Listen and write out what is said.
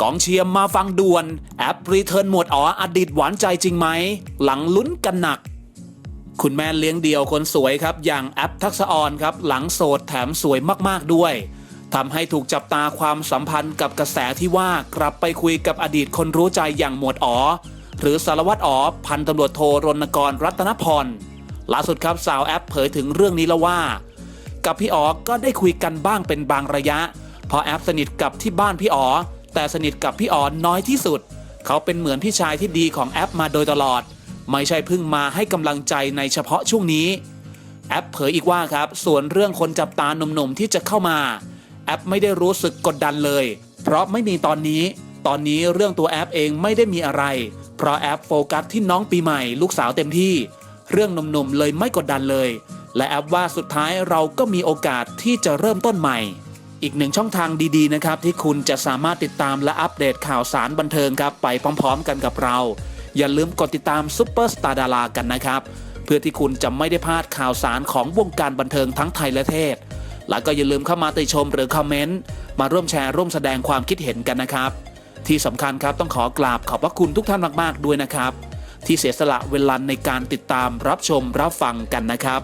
กองเชียร์มาฟังด่วน แอปรีเทิร์นหมวดอ๋ออดีตหวานใจจริงไหม หลังลุ้นกันหนัก คุณแม่เลี้ยงเดี่ยวคนสวยครับ อย่างแอปทักษออนครับ หลังโสดแถมสวยมากๆด้วยทำให้ถูกจับตาความสัมพันธ์กับกระแสที่ว่ากลับไปคุยกับอดีตคนรู้ใจอย่างหมวดอ๋อหรือสารวัตรอ๋อพันตำรวจโทรณกรรัตนพรล่าสุดครับสาวแอปเผยถึงเรื่องนี้แล้วว่า กับพี่อ๋อก็ได้คุยกันบ้างเป็นบางระยะพราะแอปสนิทกับที่บ้านพี่อ๋อ แต่สนิทกับพี่อ๋อนน้อยที่สุด เขาเป็นเหมือนพี่ชายที่ดีของแอปมาโดยตลอด ไม่ใช่เพิ่งมาให้กำลังใจในเฉพาะช่วงนี้ แอปเผยอีกว่าครับ ส่วนเรื่องคนจับตาหนุ่มๆที่จะเข้ามา แอปไม่ได้รู้สึกกดดันเลย เพราะไม่มีตอนนี้ ตอนนี้เรื่องตัวแอปเองไม่ได้มีอะไร เพราะแอปโฟกัสที่น้องปีใหม่ลูกสาวเต็มที่ เรื่องหนุ่มๆเลยไม่กดดันเลย และแอปว่าสุดท้ายเราก็มีโอกาสที่จะเริ่มต้นใหม่ อีกหนึ่งช่องทางดีๆนะครับที่คุณจะสามารถติดตามและอัปเดตข่าวสารบันเทิงครับไปพร้อมๆ กันกับเรา อย่าลืมกดติดตามซุปเปอร์สตาร์ดารากันนะครับ เพื่อที่คุณจะไม่ได้พลาดข่าวสารของวงการบันเทิงทั้งไทยและเทศ แล้วก็อย่าลืมเข้ามาติชมหรือคอมเมนต์มาร่วมแชร์ร่วมแสดงความคิดเห็นกันนะครับ ที่สำคัญครับต้องขอกราบขอบพระคุณทุกท่านมากๆด้วยนะครับ ที่เสียสละเวลาในการติดตามรับชมรับฟังกันนะครับ